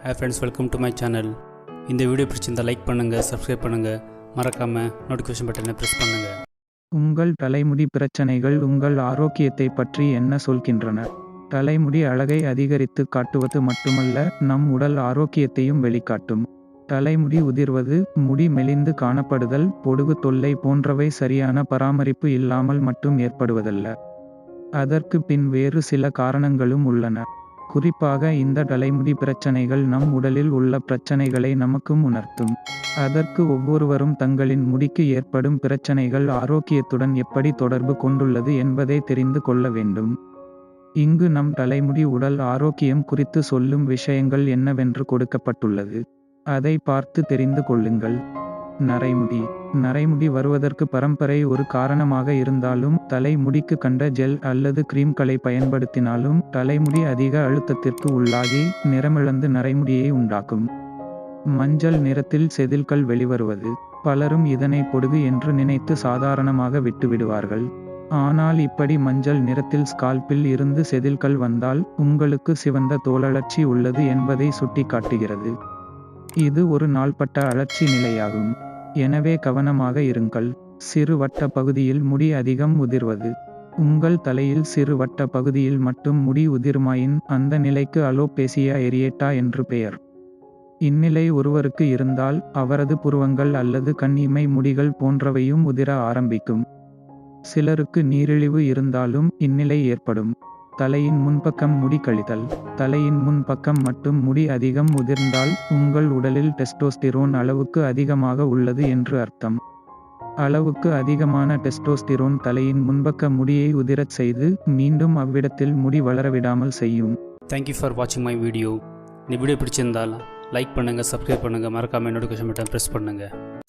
Hey friends welcome to my channel இந்த video பிடிச்சிருந்தால் like பண்ணுங்கள் சப்ஸ்கிரைப் பண்ணுங்கள் மறக்காமல் நோட்டிஃபிகேஷன் பட்டனை ப்ரெஸ் பண்ணுங்கள் உங்கள் தலைமுடி பிரச்சனைகள் உங்கள் ஆரோக்கியத்தை பற்றி என்ன சொல்கின்றன? தலைமுடி அழகை அதிகரித்து காட்டுவது மட்டுமல்ல நம் உடல் ஆரோக்கியத்தையும் வெளிக்காட்டும். தலைமுடி உதிர்வது முடி மெலிந்து காணப்படுதல் பொடுகு தொல்லை போன்றவை சரியான பராமரிப்பு இல்லாமல் மட்டும் ஏற்படுவதல்ல. அதற்கு பின் வேறு சில காரணங்களும் உள்ளன. குறிப்பாக இந்த தலைமுடி பிரச்சனைகள் நம் உடலில் உள்ள பிரச்சனைகளை நமக்கும் உணர்த்தும். அதற்கு ஒவ்வொருவரும் தங்களின் முடிக்கு ஏற்படும் பிரச்சனைகள் ஆரோக்கியத்துடன் எப்படி தொடர்பு கொண்டுள்ளது என்பதை தெரிந்து கொள்ள வேண்டும். இங்கு நம் தலைமுடி உடல் ஆரோக்கியம் குறித்து சொல்லும் விஷயங்கள் என்னவென்று கொடுக்கப்பட்டுள்ளது. அதை பார்த்து தெரிந்து கொள்ளுங்கள். நரைமுடி. நரைமுடி வருவதற்கு பரம்பரை ஒரு காரணமாக இருந்தாலும் தலைமுடிக்கு கண்ட ஜெல் அல்லது கிரீம்களை பயன்படுத்தினாலும் தலைமுடி அதிக அழுத்தத்திற்கு உள்ளாகி நிறமிழந்து நரைமுடியை உண்டாக்கும். மஞ்சள் நிறத்தில் செதில்கள் வெளிவருவது. பலரும் இதனை பொடுகு என்று நினைத்து சாதாரணமாக விட்டுவிடுவார்கள். ஆனால் இப்படி மஞ்சள் நிறத்தில் ஸ்கால்பில் இருந்து செதில்கள் வந்தால் உங்களுக்கு சிவந்த தோலழற்சி உள்ளது என்பதை சுட்டிக்காட்டுகிறது. இது ஒரு நாள்பட்ட அழற்சி நிலையாகும். எனவே கவனமாக இருங்கள். சிறு வட்ட பகுதியில் முடி அதிகம் உதிர்வது. உங்கள் தலையில் சிறு வட்ட பகுதியில் மட்டும் முடி உதிர்மாயின் அந்த நிலைக்கு அலோபேசியா எரியேட்டா என்று பெயர். இந்நிலை ஒருவருக்கு இருந்தால் அவரது புருவங்கள் அல்லது கண் இமை முடிகள் போன்றவையும் உதிர ஆரம்பிக்கும். சிலருக்கு நீரிழிவு இருந்தாலும் இந்நிலை ஏற்படும். தலையின் முன்பக்கம் முடி கழிதல் தலையின் முன்பக்கம் மட்டும் முடி அதிகம் உதிர்ந்தால் உங்கள் உடலில் டெஸ்டோஸ்டிரோன் அளவுக்கு அதிகமாக உள்ளது என்று அர்த்தம். அளவுக்கு அதிகமான டெஸ்டோஸ்டிரோன் தலையின் முன்பக்க முடியை உதிரச் செய்து மீண்டும் அவ்விடத்தில் முடி வளரவிடாமல் செய்யும். தேங்க்யூ ஃபார் வாட்சிங் மை வீடியோ இந்த வீடியோ பிடிச்சிருந்தால் லைக் பண்ணுங்கள் சப்ஸ்கிரைப் பண்ணுங்கள் மறக்காமல் நோட்டிஃபிகேஷன் பட்டன் ப்ரெஸ் பண்ணுங்கள்